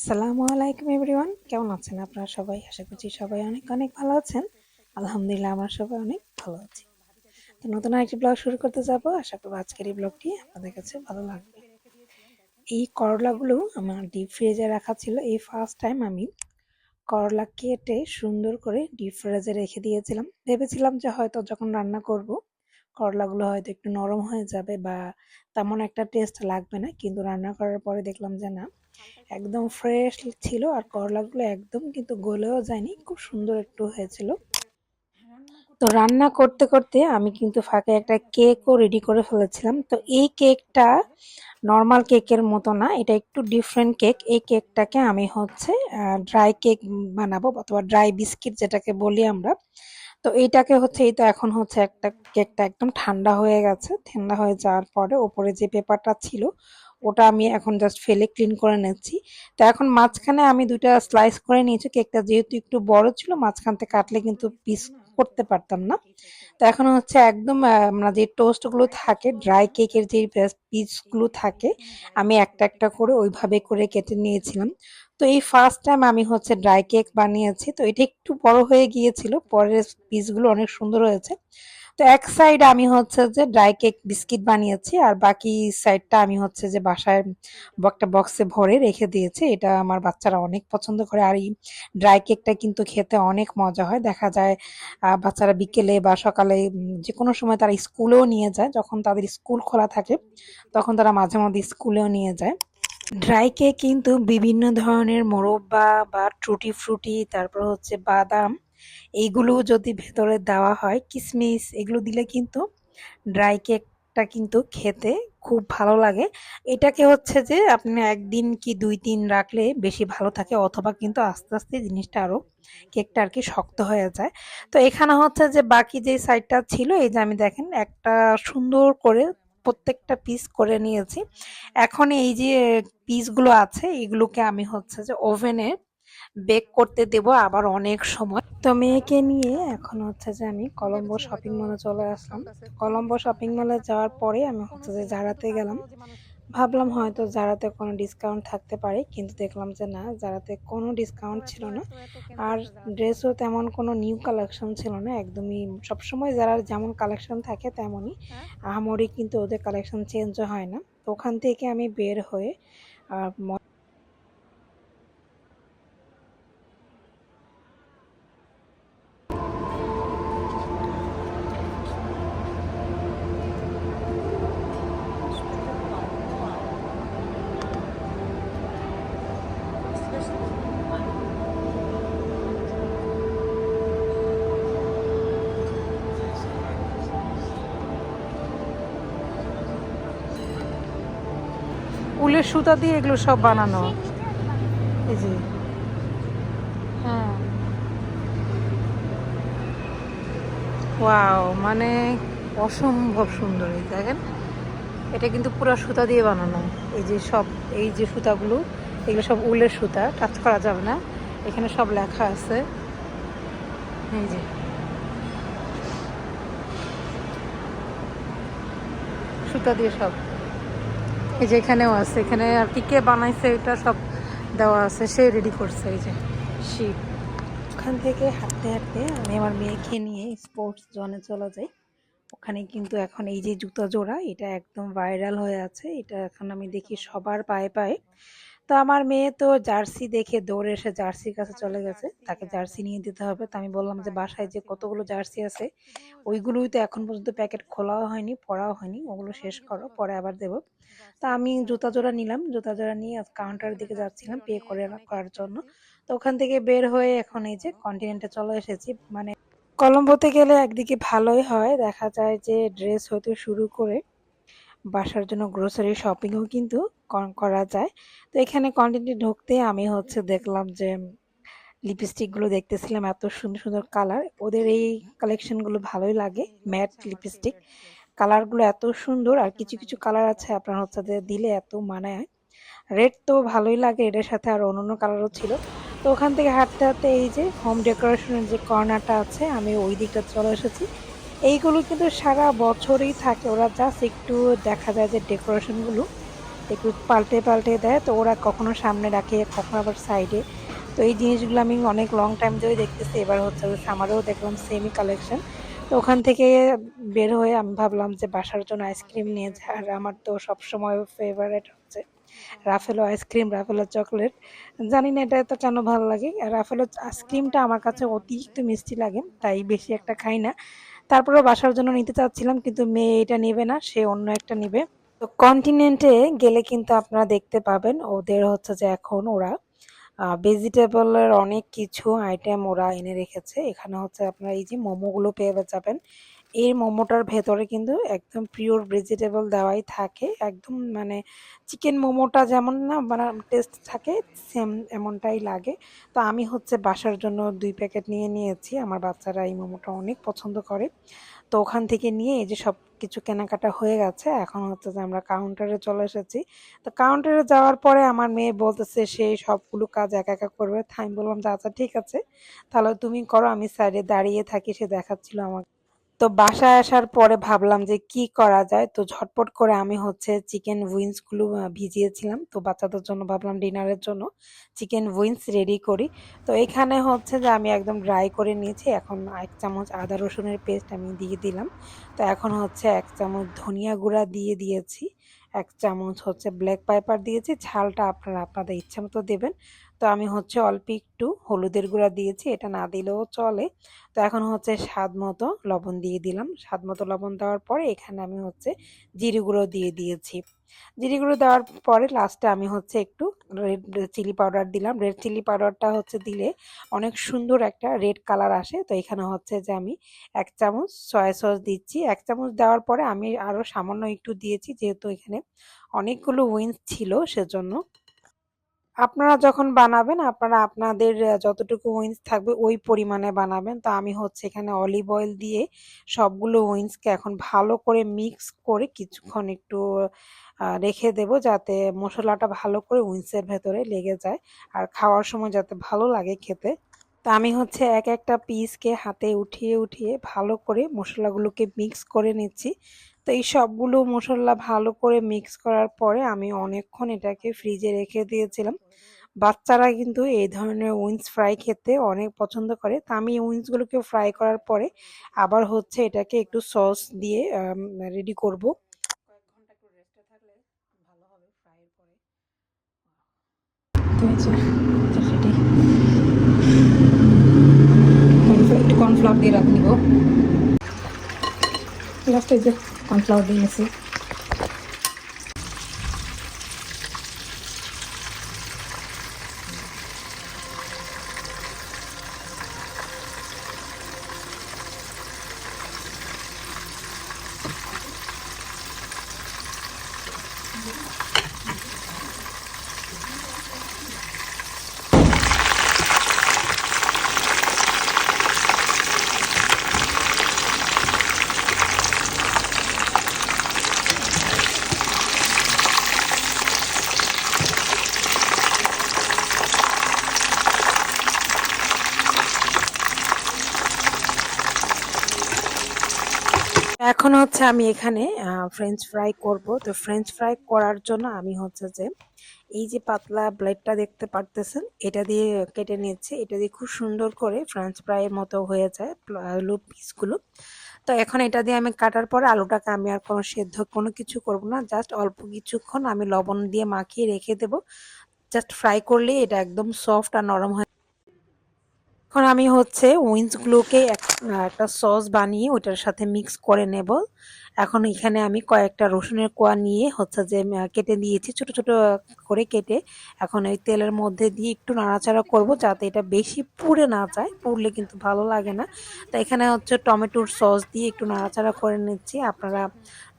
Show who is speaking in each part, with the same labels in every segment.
Speaker 1: আসসালামু আলাইকুম এভরিওয়ান। কেমন আছেন আপনারা সবাই? আশা করছি সবাই অনেক অনেক ভালো আছেন। আলহামদুলিল্লাহ, আমরা সবাই অনেক ভালো আছি। তো নতুন আরেকটি ব্লগ শুরু করতে যাব। আশা করব আজকের এই ব্লগটি আপনাদের কাছে ভালো লাগবে। এই করলাগুলো আমার ডিপ ফ্রিজে রাখা ছিল। এই ফার্স্ট টাইম আমি করলা কেটে সুন্দর করে ডিপ ফ্রিজে রেখে দিয়েছিলাম। ভেবেছিলাম যে হয়তো যখন রান্না করব করলাগুলো হয়তো একটু নরম হয়ে যাবে বা তেমন একটা টেস্ট লাগবে না। কিন্তু রান্না করার পরে দেখলাম যে না, একদম ফ্রেশ ছিল আর করলাগুলো একদম কিন্তু গলেও যায়নি, খুব সুন্দর একটু হয়েছিল। তো রান্না করতে করতে আমি কিন্তু ফাঁকে একটা কেকও রেডি করে ফেলেছিলাম। তো এই কেকটা নর্মাল কেকের মতো না, এটা একটু ডিফারেন্ট কেক এই কেকটাকে আমি হচ্ছে ড্রাই কেক বানাবো অথবা ড্রাই বিস্কিট যেটাকে বলি আমরা। তো এইটাকে হচ্ছে, এই তো এখন হচ্ছে একটা কেকটা একদম ঠান্ডা হয়ে গেছে। ঠান্ডা হয়ে যাওয়ার পরে ওপরে যে পেপারটা ছিল, ওটা আমি এখন জাস্ট ফেলে ক্লিন করে নিচ্ছি। তো এখন মাঝখানে আমি দুইটা স্লাইস করে নিয়েছি। কেকটা যেহেতু একটু বড় ছিল, মাঝখান থেকে কাটলে কিন্তু পিস করতে পারতাম না। তো এখন হচ্ছে একদম আমরা যে টোস্টগুলো থাকে ড্রাই কেকের যে পিসগুলো থাকে, আমি একটা একটা করে ওইভাবে করে কেটে নিয়েছিলাম। তো এই ফার্স্ট টাইম আমি হচ্ছে ড্রাই কেক বানিয়েছি। তো এটা একটু বড় হয়ে গিয়েছিল, পরের পিসগুলো অনেক সুন্দর হয়েছে। তো এক সাইড আমি হচ্ছে যে ড্রাই কেক বিস্কিট বানিয়েছি, আর বাকি সাইডটা আমি হচ্ছে যে বাসায় একটা বক্সে ভরে রেখে দিয়েছি। এটা আমার বাচ্চারা অনেক পছন্দ করে, আর এই ড্রাই কেকটা কিন্তু খেতে অনেক মজা হয়। দেখা যায় বাচ্চারা বিকেলে বা সকালে যে কোনো সময় তারা স্কুলেও নিয়ে যায়। যখন তাদের স্কুল খোলা থাকে, তখন তারা মাঝে মাঝে স্কুলেও নিয়ে যায়। ড্রাই কেক কিন্তু বিভিন্ন ধরনের মোরব্বা বা ট্রুটি ফ্রুটি তারপর হচ্ছে বাদাম এইগুলো যদি ভেতরে দেওয়া হয়, কিসমিস, এগুলো দিলে কিন্তু ড্রাই কেকটা কিন্তু খেতে খুব ভালো লাগে। এটাকে হচ্ছে যে আপনি একদিন কি দুই দিন রাখলে বেশি ভালো থাকে, অথবা কিন্তু আস্তে আস্তে জিনিসটা আরও কেকটা আর কি শক্ত হয়ে যায়। তো এখানে হচ্ছে যে বাকি যে সাইডটা ছিল, এই যে আমি দেখেন একটা সুন্দর করে প্রত্যেকটা পিস করে নিয়েছি। এখন এই যে পিসগুলো আছে, এগুলোকে আমি হচ্ছে যে ওভেনে বেক করতে দেব আবার অনেক সময়। তো মেয়েকে নিয়ে এখন হচ্ছে যে আমি কলম্বো শপিং মলে চলে আসলাম। কলম্বো শপিং মলে যাওয়ার পরে আমি হচ্ছে যে জারাতে গেলাম। ভাবলাম হয়তো জারাতে কোনো ডিসকাউন্ট থাকতে পারে, কিন্তু দেখলাম যে না জারাতে কোনো ডিসকাউন্ট ছিল না। আর ড্রেসও তেমন কোনো নিউ কালেকশন ছিল না, একদমই সবসময় যারা যেমন কালেকশন থাকে তেমনই। আহামরি কিন্তু ওদের কালেকশন চেঞ্জও হয় না। তো ওখান থেকে আমি বের হয়ে উলের সুতা দিয়ে এগুলো সব বানানো। এই যে। হ্যাঁ ওয়াও মানে অসম্ভব সুন্দর এই দেখেন। এটা কিন্তু পুরো সুতা দিয়ে বানানো। এই যে সব, এই যে সুতাগুলো, এগুলো সব উলের সুতা, টাচ করা যাবে না। এখানে সব লেখা আছে। এই যে। সুতা দিয়ে সব। এই যে এখানেও আছে। এখানে আর কি কে বানাইছে এটা সব দেওয়া আছে। সে রেডি করছে এই যে। শিব ওখান থেকে হাঁটতে হাঁটতে আমি আমার মেয়েকে নিয়ে স্পোর্টস জোনে চলে যাই। ওখানে কিন্তু এখন এই যে জুতা জোড়া, এটা একদম ভাইরাল হয়ে আছে। এটা এখন আমি দেখি সবার পায়ে পায়ে। তো আমার মেয়ে তো জার্সি দেখে দৌড়ে এসে জার্সির কাছে চলে গেছে। তাকে জার্সি নিয়ে দিতে হবে। তো আমি বললাম যে, বাসায় যে কতগুলো জার্সি আছে, ওইগুলোই তো এখন পর্যন্ত প্যাকেট খোলাও হয়নি, পড়াও হয়নি। ওগুলো শেষ করো, পরে আবার দেবো। তা আমি জুতা জোড়া নিলাম। জুতা জোড়া নিয়ে কাউন্টারের দিকে যাচ্ছিলাম পে করে করার জন্য। তো ওখান থেকে বের হয়ে এখন এই যে কন্টিনেন্টে চলে এসেছি। মানে কলম্বোতে গেলে একদিকে ভালোই হয়। দেখা যায় যে ড্রেস হতে শুরু করে বাসার জন্য গ্রোসারি শপিংও কিন্তু করা যায়। তো এখানে কন্টেন্টে ঢুকতে আমি হচ্ছে দেখলাম যে লিপস্টিকগুলো দেখতেছিলাম এত সুন্দর সুন্দর কালার ওদের এই কালেকশনগুলো ভালোই লাগে ম্যাট লিপস্টিক কালারগুলো এত সুন্দর, আর কিছু কিছু কালার আছে আপনার হচ্ছে দিলে এত মানায়। রেড তো ভালোই লাগে, এটার সাথে আর অন্য কালারও ছিল। তো ওখান থেকে হাঁটতে হাঁটতে এই যে হোম ডেকোরেশনের যে কর্নারটা আছে, আমি ওই দিকটা চলে এসেছি। এইগুলো কিন্তু সারা বছরই থাকে, ওরা জাস্ট একটু দেখা যায় যে ডেকোরেশনগুলো একটু পাল্টে পাল্টে দেয়, তো ওরা কখনো সামনে রাখে, কখনো আবার সাইডে তো এই জিনিসগুলো আমি অনেক লং টাইম ধরে দেখতেছি। এবার হচ্ছে সামারেও দেখলাম সেমই কালেকশন তো ওখান থেকে বের হয়ে আমি ভাবলাম যে বাসার জন্য আইসক্রিম নিয়ে যাই আর আমার তো সবসময় ফেভারেট হচ্ছে রাফেলো আইসক্রিম রাফেলো চকলেট জানি না এটা তো কেন ভালো লাগে। রাফেলো আইসক্রিমটা আমার কাছে অতিরিক্ত মিষ্টি লাগে, তাই বেশি একটা খাই না। তারপরে বাসার জন্য নিতে চাচ্ছিলাম, কিন্তু মেয়ে এটা নেবে না, সে অন্য একটা নেবে। তো কন্টিনেন্টে গেলে কিন্তু আপনারা দেখতে পাবেন ওদের হচ্ছে যে এখন ওরা ভেজিটেবলের অনেক কিছু আইটেম ওরা এনে রেখেছে। এখানে হচ্ছে আপনারা এই যে মোমোগুলো পেয়ে যাবেন। এই মোমোটার ভেতরে কিন্তু একদম পিওর ভেজিটেবল দেওয়াই থাকে। একদম মানে চিকেন মোমোটা যেমন না মানে টেস্ট থাকে সেম এমনটাই লাগে। তো আমি হচ্ছে বাসার জন্য দুই প্যাকেট নিয়ে নিয়েছি। আমার বাচ্চারা এই মোমোটা অনেক পছন্দ করে। তো ওখান থেকে নিয়ে এই যে সব কিছু কেনাকাটা হয়ে গেছে। এখন হচ্ছে যে আমরা কাউন্টারে চলে এসেছি। তো কাউন্টারে যাওয়ার পরে আমার মেয়ে বলতেছে, সে সবগুলো কাজ একা একা করবে? আমি বললাম যে আচ্ছা ঠিক আছে। তাহলে তুমি করো, আমি সাইডে দাঁড়িয়ে থাকি। সে দেখাচ্ছিল আমাকে। তো বাসায় আসার পরে ভাবলাম যে কি করা যায়? তো ঝটপট করে আমি হচ্ছে চিকেন উইংসগুলো ভিজিয়েছিলাম। তো বাচ্চাদের জন্য ভাবলাম ডিনারের জন্য চিকেন উইংস রেডি করি। তো এখানে হচ্ছে যে আমি একদম ড্রাই করে নিয়েছি। এখন এক চামচ আদা রসুনের পেস্ট আমি দিয়ে দিলাম। তো এখন হচ্ছে এক চামচ ধনিয়া গুঁড়া দিয়ে দিয়েছি। এক চামচ হচ্ছে ব্ল্যাক পেপার দিয়েছি। ঝালটা আপনারা, আপনাদের ইচ্ছা মতো দেবেন। তো আমি হচ্ছে অল্প একটু হলুদের গুঁড়া দিয়েছি, এটা না দিলেও চলে। তো এখন হচ্ছে স্বাদ মতো লবণ দিয়ে দিলাম। স্বাদ মতো লবণ দেওয়ার পরে এখানে আমি হচ্ছে জিরে গুঁড়ো দিয়ে দিয়েছি। জিরে গুঁড়ো দেওয়ার পরে লাস্টে আমি হচ্ছে একটু রেড চিলি পাউডার দিলাম। রেড চিলি পাউডারটা হচ্ছে দিলে অনেক সুন্দর একটা রেড কালার আসে। তো এখানে হচ্ছে যে আমি এক চামচ সয়া সস দিচ্ছি। এক চামচ দেওয়ার পরে আমি আরও সামান্য একটু দিয়েছি, যেহেতু এখানে অনেকগুলো উইন্স ছিল সেজন্য। আপনারা যখন বানাবেন, আপনারা আপনাদের যতটুকু উইন্স থাকবে ওই পরিমাণে বানাবেন। তো আমি হচ্ছে এখানে অলিভ অয়েল দিয়ে সবগুলো উইন্সকে এখন ভালো করে মিক্স করে কিছুক্ষণ একটু রেখে দেব যাতে মশলাটা ভালো করে উইন্সের ভেতরে লেগে যায় আর খাওয়ার সময় যাতে ভালো লাগে খেতে। তো আমি হচ্ছে এক একটা পিসকে হাতে উঠিয়ে উঠিয়ে ভালো করে মশলাগুলোকে মিক্স করে নিচ্ছি। তো এই সবগুলো মশলা ভালো করে মিক্স করার পরে আমি অনেকক্ষণ এটাকে ফ্রিজে রেখে দিয়েছিলাম। বাচ্চারা কিন্তু এই ধরনের উইন্স ফ্রাই খেতে অনেক পছন্দ করে। তা আমি উইন্সগুলোকে ফ্রাই করার পরে আবার হচ্ছে এটাকে একটু সস দিয়ে রেডি করব। কর্নফ্লাওয়ার দিয়ে রাখ নিব লাস্টে যে কর্নফ্লাওয়ার দিয়ে এখন হচ্ছে আমি এখানে ফ্রেঞ্চ ফ্রাই করব। তো ফ্রেঞ্চ ফ্রাই করার জন্য আমি হচ্ছে যে, এই যে পাতলা ব্লেডটা দেখতে পারতেছেন, এটা দিয়ে কেটে নিচ্ছে এটা দিয়ে খুব সুন্দর করে ফ্রেঞ্চ ফ্রাইয়ের মতো হয়ে যায় আলু পিসগুলো তো এখন এটা দিয়ে আমি কাটার পরে আলুটাকে আমি আর কোনো সেদ্ধ কোনো কিছু করব না। জাস্ট অল্প কিছুক্ষণ আমি লবণ দিয়ে মাখিয়ে রেখে দেব। জাস্ট ফ্রাই করলে এটা একদম সফট আর নরম হয়ে এখন আমি হচ্ছে উইন্সগুলোকে একটা সস বানিয়ে ওটার সাথে মিক্স করে নেব। এখন এখানে আমি কয়েকটা রসুনের কোয়া নিয়ে হচ্ছে যে কেটে দিয়েছি, ছোট ছোট করে কেটে। এখন ওই তেলের মধ্যে দিয়ে একটু নাড়াচাড়া করব যাতে এটা বেশি পুড়ে না যায়, পুড়লে কিন্তু ভালো লাগে না। তো এখানে হচ্ছে টমেটোর সস দিয়ে একটু নাড়াচাড়া করে নিচ্ছি। আপনারা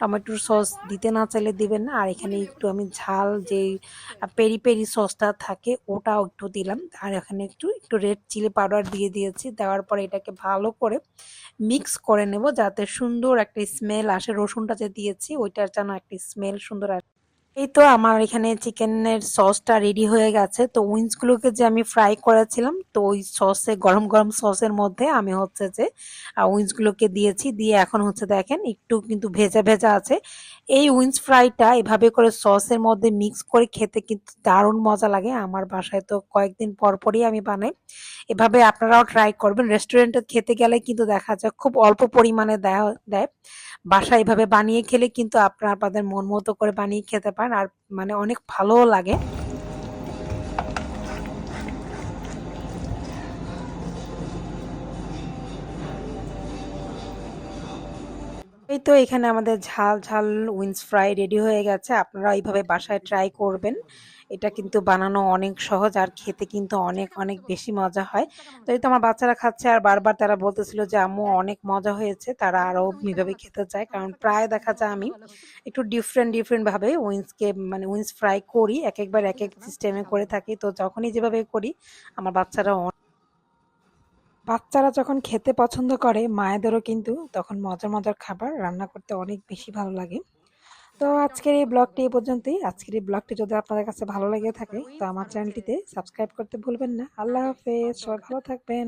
Speaker 1: টমেটোর সস দিতে না চাইলে দিবেন না। আর এখানে একটু আমি ঝাল যে পেরি পেরি সসটা থাকে, ওটাও একটু দিলাম। আর এখানে একটু একটু রেড চিলি পাউডার দিয়ে দিয়েছি। দেওয়ার পরে এটাকে ভালো করে মিক্স করে নেব যাতে সুন্দর একটা স্মেল আসে। রসুনটা যে দিয়েছি, ওইটার যেন একটা স্মেল সুন্দর আসে এই তো আমার এখানে চিকেনের সসটা রেডি হয়ে গেছে। তো উইন্সগুলোকে যে আমি ফ্রাই করেছিলাম, তো ওই সসে, গরম গরম সসের মধ্যে আমি হচ্ছে যে উইন্সগুলোকে দিয়েছি। দিয়ে এখন হচ্ছে দেখেন, একটু কিন্তু ভেজা ভেজা আছে। এই উইন্স ফ্রাইটা এভাবে করে সসের মধ্যে মিক্স করে খেতে কিন্তু দারুণ মজা লাগে। আমার বাসায় তো কয়েকদিন পর পরই আমি বানাই। এভাবে আপনারাও ট্রাই করবেন। রেস্টুরেন্টে খেতে গেলে কিন্তু দেখা যায় খুব অল্প পরিমাণে দেয় দেয়। বাসায় এভাবে বানিয়ে খেলে কিন্তু আপনারা আপনাদের মন মতো করে বানিয়ে খেতে পারেন। আর মানে অনেক ভালোও লাগে। এই তো এখানে আমাদের ঝাল ঝাল উইন্স ফ্রাই রেডি হয়ে গেছে। আপনারা এইভাবে বাসায় ট্রাই করবেন। এটা কিন্তু বানানো অনেক সহজ আর খেতে কিন্তু অনেক অনেক বেশি মজা হয়। তো এই তো আমার বাচ্চারা খাচ্ছে আর বারবার তারা বলতেছিল যে, আম্মু, অনেক মজা হয়েছে। তারা আরও এইভাবে খেতে চায়। কারণ প্রায় দেখা যায় আমি একটু ডিফারেন্ট ডিফারেন্টভাবে উইন্সকে মানে উইন্স ফ্রাই করি এক একবার এক এক সিস্টেমে করে থাকি। তো যখনই যেভাবে করি, আমার বাচ্চারা বাচ্চারা যখন খেতে পছন্দ করে, মায়েদেরও কিন্তু তখন মজার মজার খাবার রান্না করতে অনেক বেশি ভালো লাগে। তো আজকের এই ব্লগটি এই পর্যন্তই। আজকের এই ব্লগটি যদি আপনাদের কাছে ভালো লেগে থাকে, তো আমার চ্যানেলটিতে সাবস্ক্রাইব করতে ভুলবেন না। আল্লাহ হাফেজ। সবাই ভালো থাকবেন।